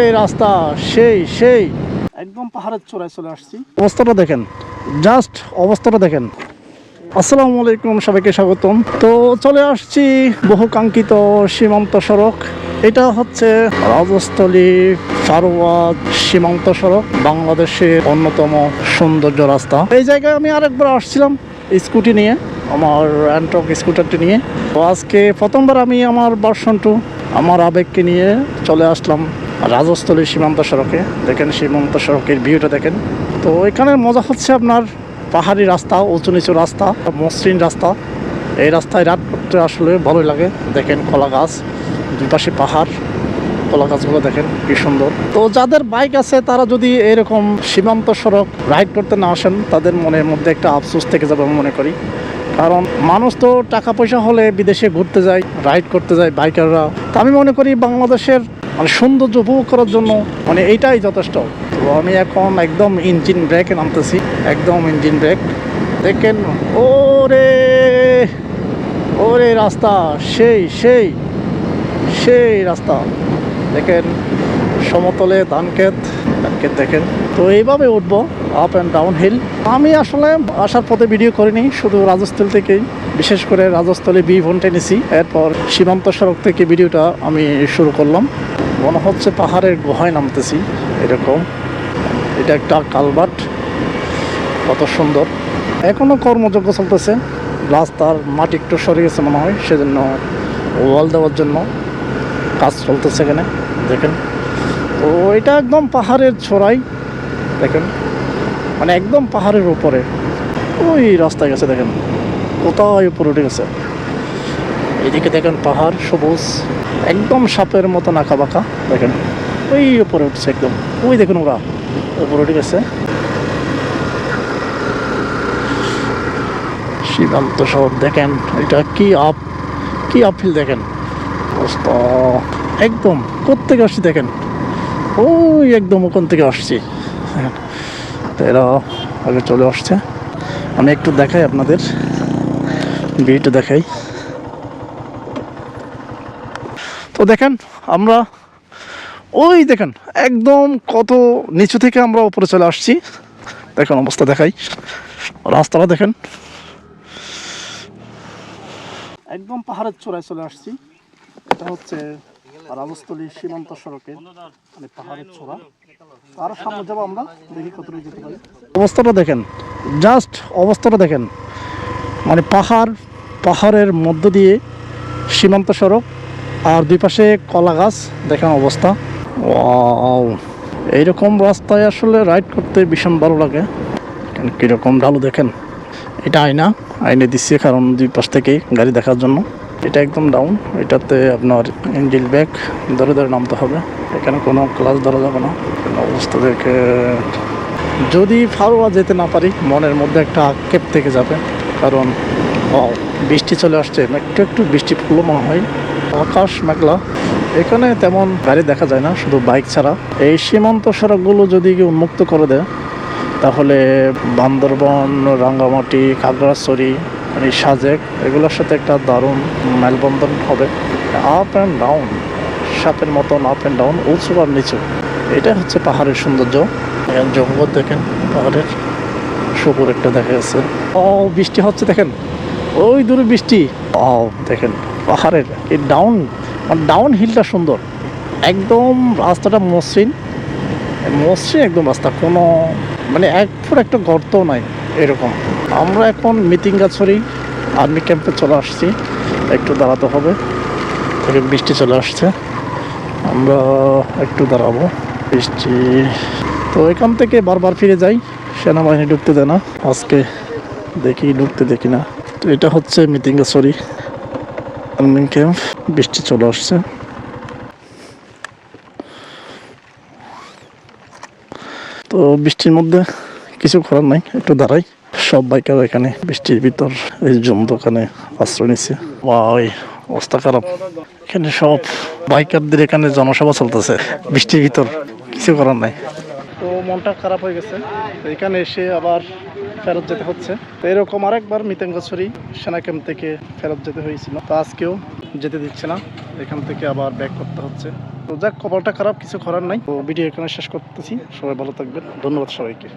ওরে রাস্তা সেই সেই। একদম পাহাড়ের চূড়ায় চলে আসছি। অবস্থাটা দেখেন জাস্ট অবস্থাটা দেখেন। আসসালামু আলাইকুম সবাইকে স্বাগতম। তো চলে আসছি বহু কাঙ্ক্ষিত সীমান্ত সড়ক। এটা হচ্ছে রাজস্থলী ফারোয়াদ সীমান্ত সড়ক বাংলাদেশের অন্যতম সৌন্দর্য রাস্তা। এই জায়গায় আমি আরেকবার আসছিলাম স্কুটি নিয়ে আমার অ্যান্ট্রক স্কুটারটি নিয়ে। তো আজকে প্রথমবার আমি আমার ভার্সন টু আমার আবেগকে নিয়ে চলে আসলাম। রাজস্থলী সীমান্ত সড়কে। দেখেন সীমান্ত সড়কের ভিউটা দেখেন। তো এখানে মজা হচ্ছে আপনার পাহাড়ি রাস্তা, উঁচু নিচু রাস্তা, মসৃণ রাস্তা। এই রাস্তায় রাত করতে আসলে ভালোই লাগে। দেখেন কলা গাছ দুই পাশে পাহাড়, কলা গাছগুলো দেখেন কি সুন্দর। তো যাদের বাইক আছে, তারা যদি এরকম সীমান্ত সড়ক রাইড করতে না আসেন, তাদের মনের মধ্যে একটা আফসোস থেকে যাবে আমি মনে করি। কারণ মানুষ তো টাকা পয়সা হলে বিদেশে ঘুরতে যায় রাইড করতে যায় বাইকাররা তো আমি মনে করি বাংলাদেশের মানে সৌন্দর্য উপভোগ করার জন্য মানে এইটাই যথেষ্ট। তো আমি এখন একদম ইঞ্জিন ব্রেকে নামতেছি, একদম ইঞ্জিন ব্রেক দেখেন ও ওরে ওরে রাস্তা, সেই সেই সেই রাস্তা। দেখেন, সমতলে ধান ক্ষেত ধান দেখেন। তো এইভাবে উঠবো আপ অ্যান্ড ডাউন হিল আমি আসলে আসার পথে ভিডিও করিনি, শুধু রাজস্থল থেকেই। বিশেষ করে রাজস্থলী বি ফোন টেনেছি এরপর সীমান্ত সড়ক থেকে ভিডিওটা আমি শুরু করলাম। মনে হচ্ছে পাহাড়ের গুহায় নামতেছি, এরকম। এটা একটা কালবাট কত সুন্দর। এখনও কর্মযজ্ঞ চলতেছে। রাস্তার মাটি একটু সরে গেছে মনে হয়, সেজন্য ওয়াল দেওয়ার জন্য কাজ চলতেছে এখানে, দেখেন। তো এটা একদম পাহাড়ের ছড়াই দেখেন। মানে একদম পাহাড়ের উপরে। ওই রাস্তায় গেছে, দেখেন। কোথায় উপরে উঠে গেছে এদিকে দেখেন পাহাড়, সবুজ, একদম সাপের মতো নাকা বাঁকা দেখেন। ওই উপরে উঠছে একদম। ওই দেখুন ওরা, উপরে উঠে গেছে। সীমান্ত শহর দেখেন, এটা কি আপ, কি আপিল দেখেন? অবস্থা, একদম কোথেকে আসছি দেখেন? ওই একদম ওখান থেকে আসছি। হ্যাঁ। এরা আগে চলে আসছে। আমি একটু দেখাই আপনাদের। ভিডিওটা দেখাই। তো দেখেন, আমরা ওই দেখেন, একদম কত নিচু থেকে আমরা উপরে চলে আসছি। দেখেন অবস্থা দেখাই। রাস্তাটা দেখেন। একদম পাহাড়ের চূড়ায় চলে আসছি। এটা হচ্ছে রাজস্থলী সীমান্ত সড়কে মানে পাহাড়ের চূড়া। তার সামনে যাব আমরা, দেখি কত যেতে পারি। অবস্থাটা দেখেন জাস্ট অবস্থাটা দেখেন। মানে পাহাড় পাহাড়ের মধ্য দিয়ে সীমান্ত সড়ক আর দুই পাশে কলা গাছ, দেখেন অবস্থা। এইরকম রাস্তায় আসলে রাইড করতে ভীষণ ভালো লাগে। কীরকম ঢালু দেখেন। এটা আয়না। আইনে দিচ্ছে কারণ দুই পাশ থেকেই গাড়ি দেখার জন্য। এটা একদম ডাউন এটাতে আপনার ইঞ্জিল ব্যাগ ধরে ধরে নামতে হবে। এখানে কোনো ক্লাস ধরা যাবে না। অবস্থা দেখে। যদি ফারোয়া যেতে না পারি, মনের মধ্যে একটা আক্ষেপ থেকে যাবে। কারণ বৃষ্টি চলে আসছে। একটু একটু বৃষ্টি পড়ল মনে হয়। আকাশ মেঘলা। এখানে তেমন গাড়ি দেখা যায় না, শুধু বাইক ছাড়া। এই সীমান্ত সড়কগুলো যদি উন্মুক্ত করে দেয়, তাহলে বান্দরবন, রাঙ্গামাটি, খাগড়াছড়ি মানে সাজেক, এগুলোর সাথে একটা দারুণ মেলবন্ধন হবে। আপ অ্যান্ড ডাউন সাপের মতন আপ অ্যান্ড ডাউন উঁচু আর নিচু। এটা হচ্ছে পাহাড়ের সৌন্দর্য। জঙ্গল দেখেন, পাহাড়ের শুকুর একটা দেখা যাচ্ছে। ও, বৃষ্টি হচ্ছে দেখেন। ওই দূরে বৃষ্টি। ও দেখেন, পাহাড়ের, এই ডাউন মানে ডাউন হিলটা সুন্দর। একদম রাস্তাটা মসৃণ। মসৃণ একদম রাস্তা, কোনো মানে এক ফুট একটা গর্ত নাই, এরকম। আমরা এখন মিটিংগাছড়ি আর্মি ক্যাম্পে চলে আসছি। একটু দাঁড়াতে হবে। থেকে বৃষ্টি চলে আসছে। আমরা একটু দাঁড়াবো। বৃষ্টি। তো এখান থেকে বারবার ফিরে যাই। সেনাবাহিনী ঢুকতে দেয় না। আজকে দেখি ঢুকতে দেখি না। তো এটা হচ্ছে মিটিংগাছড়ি আর্মি ক্যাম্প, বৃষ্টি চলে আসছে। তো বৃষ্টির মধ্যে কিছু করার নাই, একটু দাঁড়াই। সব বাইকার এখানে বৃষ্টির ভিতর, এই জম দোকানে আশ্রয় নিচ্ছে ওই অবস্থা খারাপ। এখানে সব বাইকারদের এখানে জনসভা চলতেছে, বৃষ্টির ভিতর কিছু করার নাই। তো মনটা খারাপ হয়ে গেছে। এখানে এসে আবার ফেরত যেতে হচ্ছে। তো এরকম আরেকবার মিতেঙ্গছড়ি সেনা ক্যাম্প থেকে ফেরত যেতে হয়েছিল। তো আজকেও যেতে দিচ্ছে না। এখান থেকে আবার ব্যাক করতে হচ্ছে। তো যাক, কপালটা খারাপ, কিছু করার নাই। তো ভিডিও এখানে শেষ করতেছি। সবাই ভালো থাকবেন। ধন্যবাদ সবাইকে।